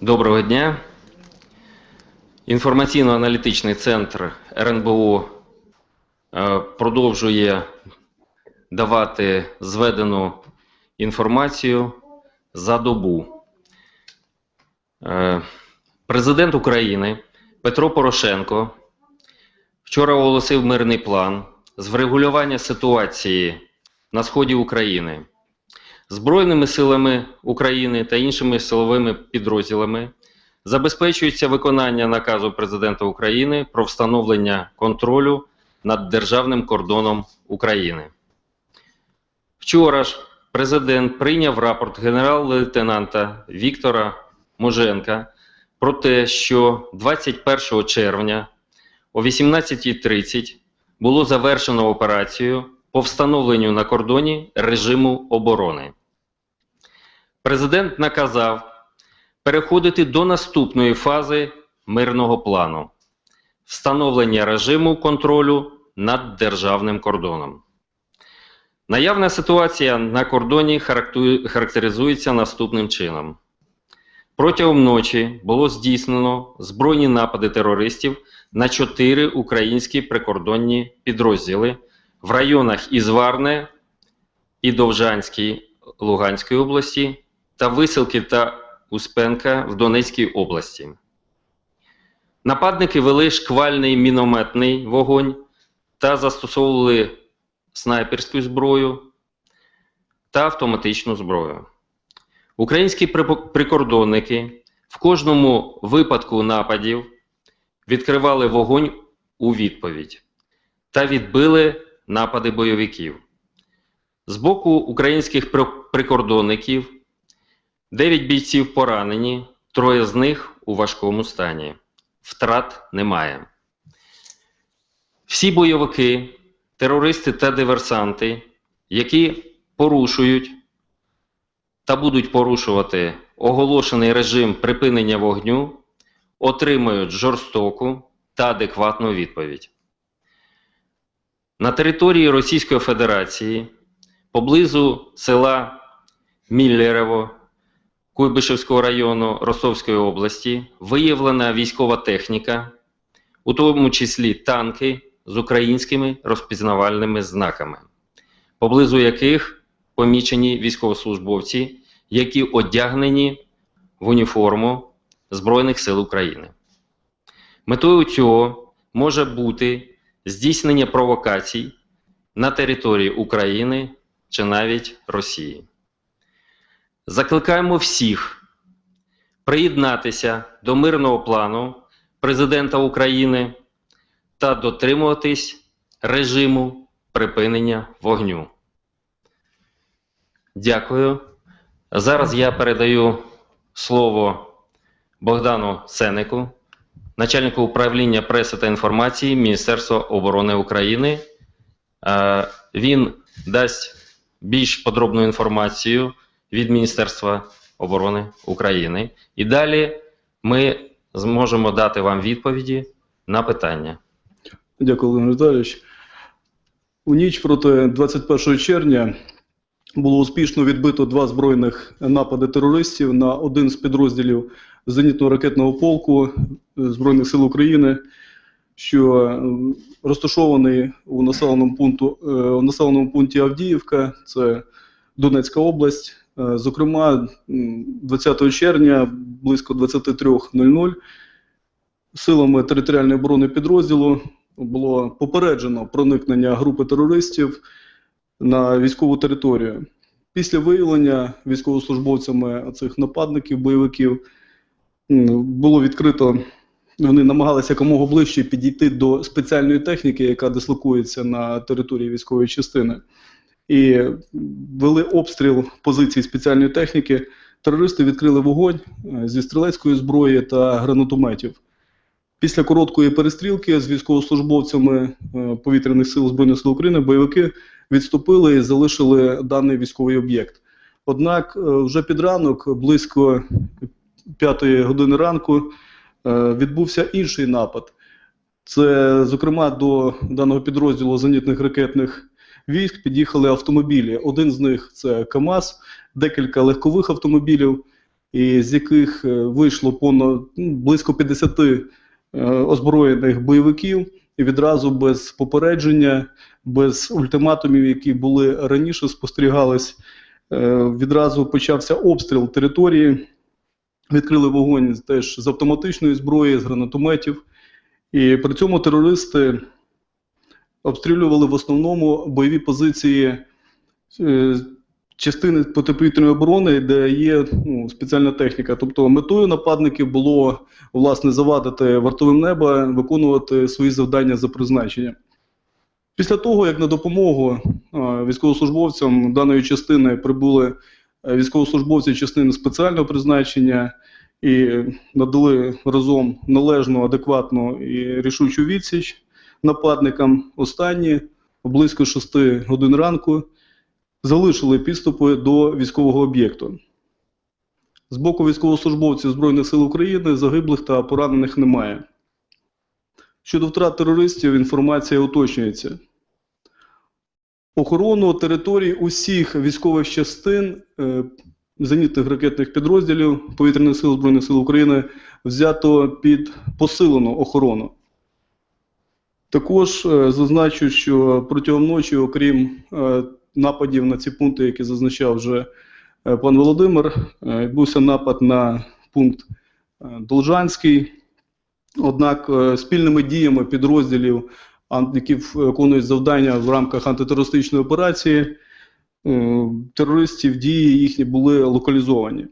Доброго дня. Інформаційно-аналітичний центр РНБО е, продовжує давати зведену інформацію за добу. Е, Президент України Петро Порошенко вчора оголосив мирний план з врегулювання ситуації на сході України. Збройними силами України та іншими силовими підрозділами забезпечується виконання наказу Президента України про встановлення контролю над державним кордоном України. Вчора ж президент прийняв рапорт генерал-лейтенанта Віктора Моженка про те, що 21 червня о 18.30 було завершено операцію по встановленню на кордоні режиму оборони. Президент наказав переходити до наступної фази мирного плану встановлення режиму контролю над державним кордоном. Наявна ситуація на кордоні характеризується наступним чином. Протягом ночі було здійснено збройні напади терористів на чотири українські прикордонні підрозділи в районах Ізварне і Довжанській Луганської області та Висилки та Успенка в Донецькій області. Нападники вели шквальний мінометний вогонь та застосовували снайперську зброю та автоматичну зброю. Українські прикордонники в кожному випадку нападів відкривали вогонь у відповідь та відбили напади бойовиків. З боку українських прикордонників 9 бійців поранені, троє з них у важкому стані. Втрат немає. Всі бойовики, терористи та диверсанти, які порушують та будуть порушувати оголошений режим припинення вогню, отримають жорстоку та адекватну відповідь. На території Російської Федерації поблизу села Міллерево Куйбишевського району Ростовської області виявлена військова техніка, у тому числі танки з українськими розпізнавальними знаками, поблизу яких помічені військовослужбовці, які одягнені в уніформу Збройних сил України. Метою цього може бути здійснення провокацій на території України чи навіть Росії. Закликаємо всіх приєднатися до мирного плану Президента України та дотримуватись режиму припинення вогню. Дякую. Зараз я передаю слово Богдану Сенику, начальнику управління преси та інформації Міністерства оборони України. Е, Він дасть більш подробну інформацію від Міністерства оборони України. І далі ми зможемо дати вам відповіді на питання. Дякую, Володимир Віталійович. У ніч проти 21 червня було успішно відбито два збройних напади терористів на один з підрозділів зенітно-ракетного полку Збройних сил України, що розташований у населеному, пункту, е, у населеному пункті Авдіївка, це Донецька область. Е, Зокрема, 20 червня близько 23.00 силами територіальної оборони підрозділу було попереджено проникнення групи терористів на військову територію. Після виявлення військовослужбовцями цих нападників, бойовиків, було відкрито. Вони намагалися якомога ближче підійти до спеціальної техніки, яка дислокується на території військової частини, і вели обстріл позицій спеціальної техніки. Терористи відкрили вогонь е, зі стрілецької зброї та гранатометів. Після короткої перестрілки з військовослужбовцями е, повітряних сил Збройних сил України бойовики відступили і залишили даний військовий об'єкт. Однак е, вже під ранок, близько п'ятої години ранку, відбувся інший напад. Це, зокрема, до даного підрозділу зенітних ракетних військ під'їхали автомобілі. Один з них це КАМАЗ, декілька легкових автомобілів. і з яких е, вийшло понад ну, близько 50 е, озброєних бойовиків, і відразу без попередження, без ультиматумів, які були раніше спостерігались, е, відразу почався обстріл території. Відкрили вогонь теж з автоматичної зброї, з гранатометів. І при цьому терористи обстрілювали в основному бойові позиції е, частини протиповітряної оборони, де є ну, спеціальна техніка. Тобто метою нападників було власне завадити вартовим неба виконувати свої завдання за призначенням. Після того, як на допомогу е, військовослужбовцям даної частини прибули е, військовослужбовці частини спеціального призначення і надали разом належну, адекватну і рішучу відсіч нападникам, останні близько 6 годин ранку залишили підступи до військового об'єкту. З боку військовослужбовців Збройних сил України загиблих та поранених немає. Щодо втрат терористів, інформація уточнюється. Охорону територій усіх військових частин е, зенітних ракетних підрозділів Повітряних сил Збройних сил України взято під посилену охорону. Також е, зазначу, що протягом ночі, окрім е, нападів на ці пункти, які зазначав вже е, пан Володимир, відбувся напад на пункт Должанський. Однак спільними діями підрозділів, які виконують завдання в рамках антитерористичної операції, терористів дії їхні були локалізовані.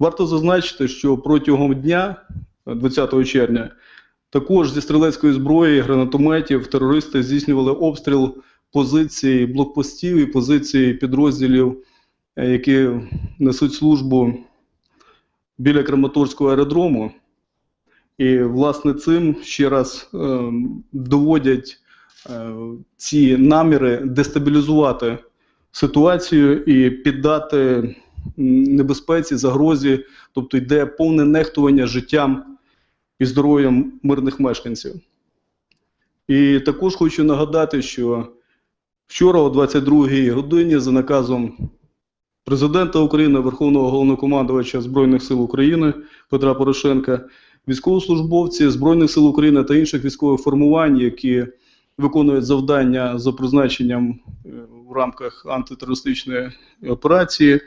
Варто зазначити, що протягом дня, е, 20 червня, також зі стрілецької зброї, гранатометів, терористи здійснювали обстріл позицій блокпостів і позицій підрозділів, е, які несуть службу біля Краматорського аеродрому. І, власне, цим ще раз е, доводять е, ці наміри дестабілізувати ситуацію і піддати небезпеці, загрозі, тобто йде повне нехтування життям і здоров'ям мирних мешканців. І також хочу нагадати, що вчора о 22-й годині за наказом президента України, Верховного головнокомандувача Збройних сил України Петра Порошенка, військовослужбовці Збройних сил України та інших військових формувань, які виконують завдання за призначенням е, в рамках антитерористичної операції,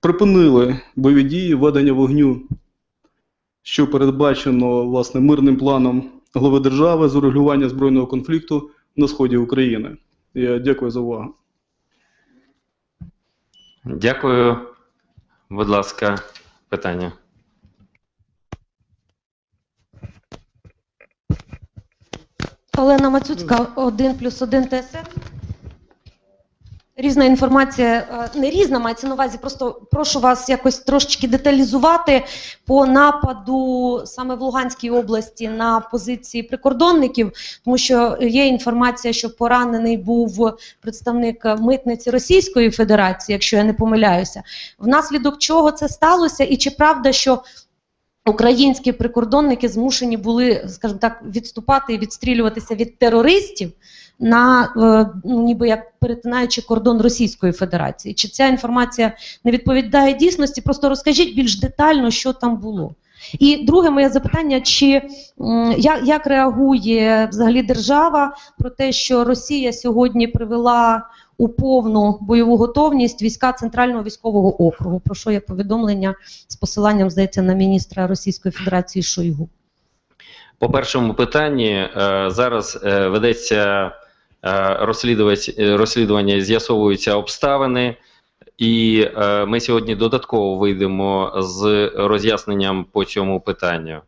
припинили бойові дії ведення вогню що передбачено власне мирним планом глави держави з урегулювання збройного конфлікту на сході України. Я дякую за увагу. Дякую. Будь ласка, питання. Олена Мацюцька, 1 плюс 1 ТСН. Різна інформація, е, не різна, мається на увазі, просто прошу вас якось трошечки деталізувати по нападу саме в Луганській області на позиції прикордонників, тому що є інформація, що поранений був представник митниці Російської Федерації, якщо я не помиляюся. Внаслідок чого це сталося, і чи правда, що українські прикордонники змушені були, скажімо так, відступати і відстрілюватися від терористів на е, ну, ніби як перетинаючи кордон Російської Федерації. Чи ця інформація не відповідає дійсності? Просто розкажіть більш детально, що там було. І друге моє запитання: чи як, як реагує взагалі держава про те, що Росія сьогодні привела у повну бойову готовність війська Центрального військового округу? Про що є повідомлення з посиланням, здається, на міністра Російської Федерації Шойгу? По першому питанні е, зараз е, ведеться розслідування, з'ясовуються обставини, і е, ми сьогодні додатково вийдемо з роз'ясненням по цьому питанню.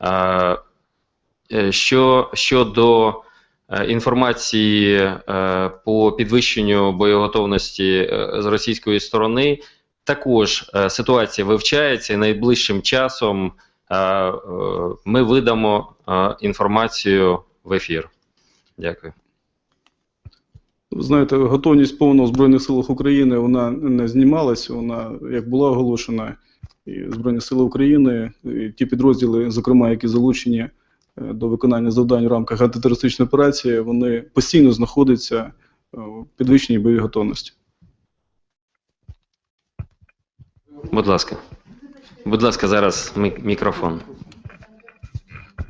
Е, е, Що щодо е, інформації е, по підвищенню боєготовності е, з російської сторони, також е, ситуація вивчається і найближчим часом е, е, ми видамо е, інформацію в ефір. Дякую. Знаєте, готовність повна в Збройних силах України вона не знімалась, вона як була оголошена. І Збройні Сили України, і ті підрозділи, зокрема, які залучені е, до виконання завдань в рамках антитерористичної операції, вони постійно знаходяться е, в підвищеній бойовій готовності. Будь ласка. Будь ласка, зараз мікрофон.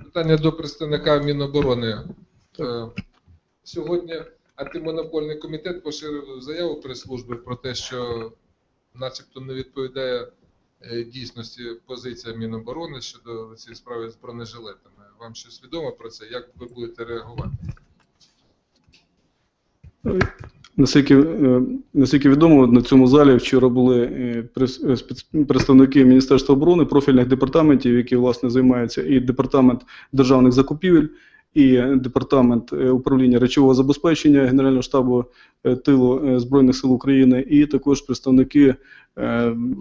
Питання до представника Міноборони. Е, Сьогодні антимонопольний комітет поширив заяву прес-служби про те, що начебто не відповідає е, дійсності позиція Міноборони щодо цієї справи з бронежилетами. Вам щось відомо про це? Як ви будете реагувати? Наскільки, е, наскільки відомо, на цьому залі вчора були е, представники Міністерства оборони, профільних департаментів, які власне займаються, і департамент державних закупівель, і департамент е, управління речового забезпечення Генерального штабу е, тилу е, Збройних сил України, і також представники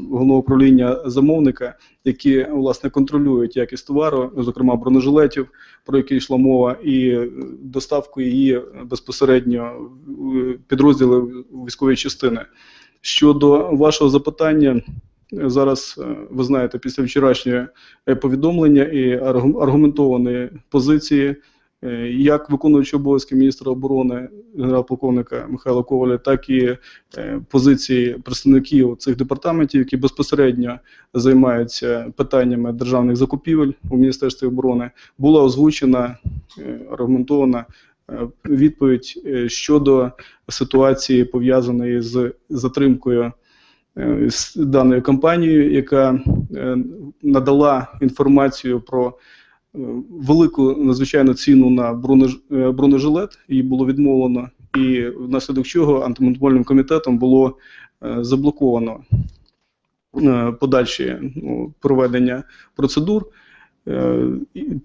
головного управління замовника, які власне контролюють якість товару, зокрема бронежилетів, про які йшла мова, і доставку її безпосередньо підрозділи військової частини. Щодо вашого запитання, зараз ви знаєте, після вчорашнього повідомлення і аргу- аргументованої позиції, як виконуючи обов'язки міністра оборони генерал-полковника Михайла Коваля, так і е, позиції представників цих департаментів, які безпосередньо займаються питаннями державних закупівель у Міністерстві оборони, була озвучена е, аргументована е, відповідь е, щодо ситуації пов'язаної з затримкою е, з даною компанією, яка е, надала інформацію про е, велику надзвичайну ціну на е, бронежилет, її було відмовлено, і внаслідок чого антимонопольним комітетом було е, заблоковано е, подальші ну, проведення процедур.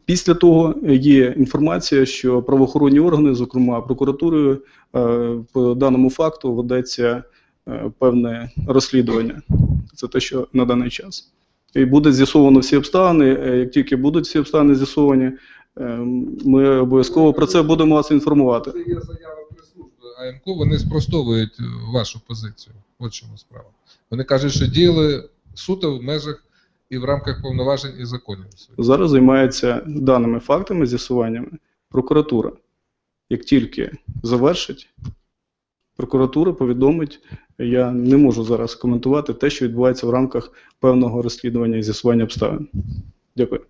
Після того є інформація, що правоохоронні органи, зокрема прокуратурою, по даному факту ведеться певне розслідування. Це те, що на даний час. І буде з'ясовано всі обставини. Е, Як тільки будуть всі обставини з'ясовані, е, ми обов'язково про це будемо вас інформувати. Це є заява прес-служби АМК, вони спростовують е, вашу позицію. От чому справа. Вони кажуть, що діяли суто в межах і в рамках повноважень і законів. Зараз займається даними фактами, з'ясуваннями прокуратура. Як тільки завершить, прокуратура повідомить. Я не можу зараз коментувати те, що відбувається в рамках певного розслідування і з'ясування обставин. Дякую.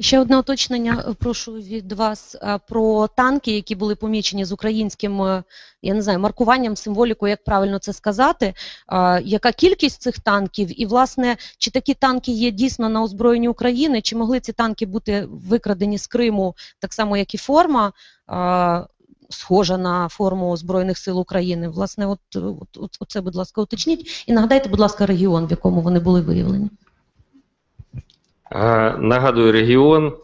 Ще одне уточнення е, прошу від вас е, про танки, які були помічені з українським, е, я не знаю, маркуванням, символікою, як правильно це сказати. Яка кількість цих танків? І, власне, чи такі танки є дійсно на озброєнні України? Чи могли ці танки бути викрадені з Криму, так само, як і форма? Схожа на форму Збройних сил України. Власне, от, от, от, оце, будь ласка, уточніть. І нагадайте, будь ласка, регіон, в якому вони були виявлені. Е, Нагадую, регіон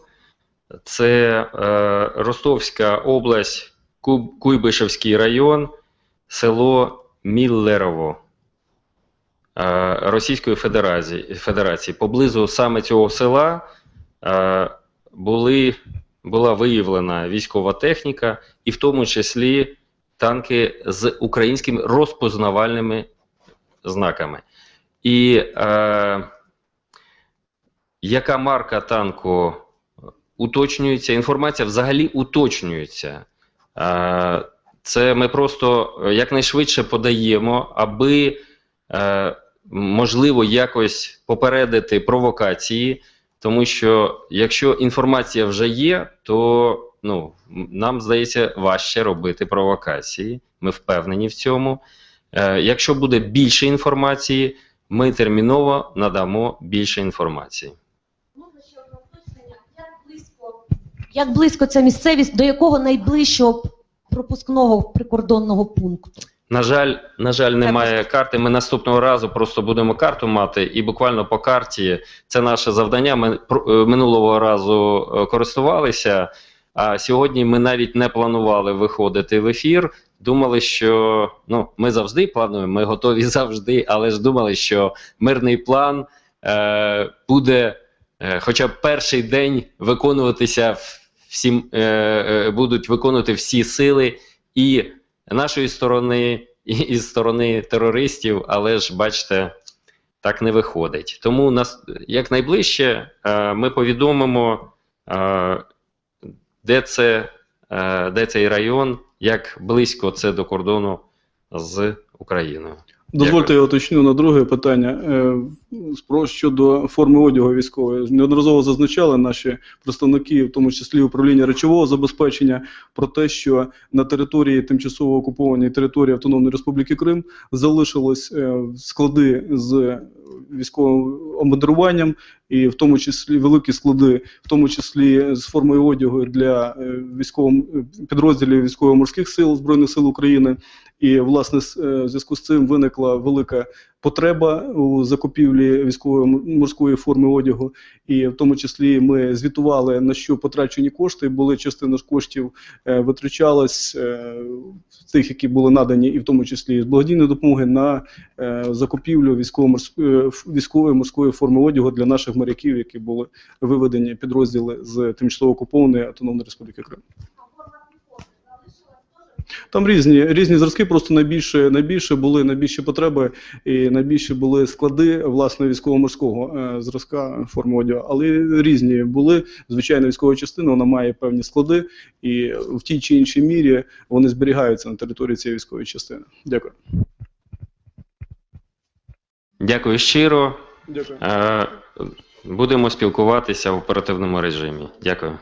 це е, Ростовська область, Куйбишевський район, село Міллерово е, Російської Федерації. Поблизу саме цього села були, була виявлена військова техніка, і в тому числі танки з українськими розпознавальними знаками. І е, яка марка танку уточнюється, інформація взагалі уточнюється. Е, Це ми просто якнайшвидше подаємо, аби е, можливо якось попередити провокації, тому що якщо інформація вже є, то ну, нам здається важче робити провокації. Ми впевнені в цьому. Е, Якщо буде більше інформації, ми терміново надамо більше інформації. Як близько ця місцевість до якого найближчого пропускного прикордонного пункту? На жаль, на жаль, немає карти. Ми наступного разу просто будемо карту мати, і буквально по карті це наше завдання. Ми е, минулого разу е, користувалися. А сьогодні ми навіть не планували виходити в ефір. Думали, що ну ми завжди плануємо, ми готові завжди, але ж думали, що мирний план е, буде, е, хоча б перший день виконуватися в- всім, е, е, будуть виконувати всі сили і нашої сторони, і, і сторони терористів, але ж бачите, так не виходить. Тому нас якнайближче е, ми повідомимо, е, де, це, е, де цей район, як близько це до кордону з Україною. Дозвольте, я уточню на друге питання. Е, Про щодо форми одягу військової. Неодноразово зазначали наші представники, в тому числі управління речового забезпечення, про те, що на території тимчасово окупованій території Автономної Республіки Крим залишились е, склади з військовим обмундируванням, і в тому числі великі склади, в тому числі з формою одягу для е, військово підрозділів військово-морських сил Збройних сил України. І власне е, в зв'язку з цим виникла велика потреба у закупівлі військової морської форми одягу, і в тому числі ми звітували на що потрачені кошти. Були частина коштів е, витрачалась е, тих, які були надані, і в тому числі з благодійної допомоги на е, закупівлю військово-морської військової морської форми одягу для наших моряків, які були виведені підрозділи з тимчасово окупованої Автономної Республіки Крим. Там різні, різні зразки, просто найбільше, найбільше були найбільші потреби і найбільше були склади власне військово-морського е, зразка форми одягу. Але різні були. Звичайно, військова частина вона має певні склади, і в тій чи іншій мірі вони зберігаються на території цієї військової частини. Дякую. Дякую щиро. Дякую. Е, Будемо спілкуватися в оперативному режимі. Дякую.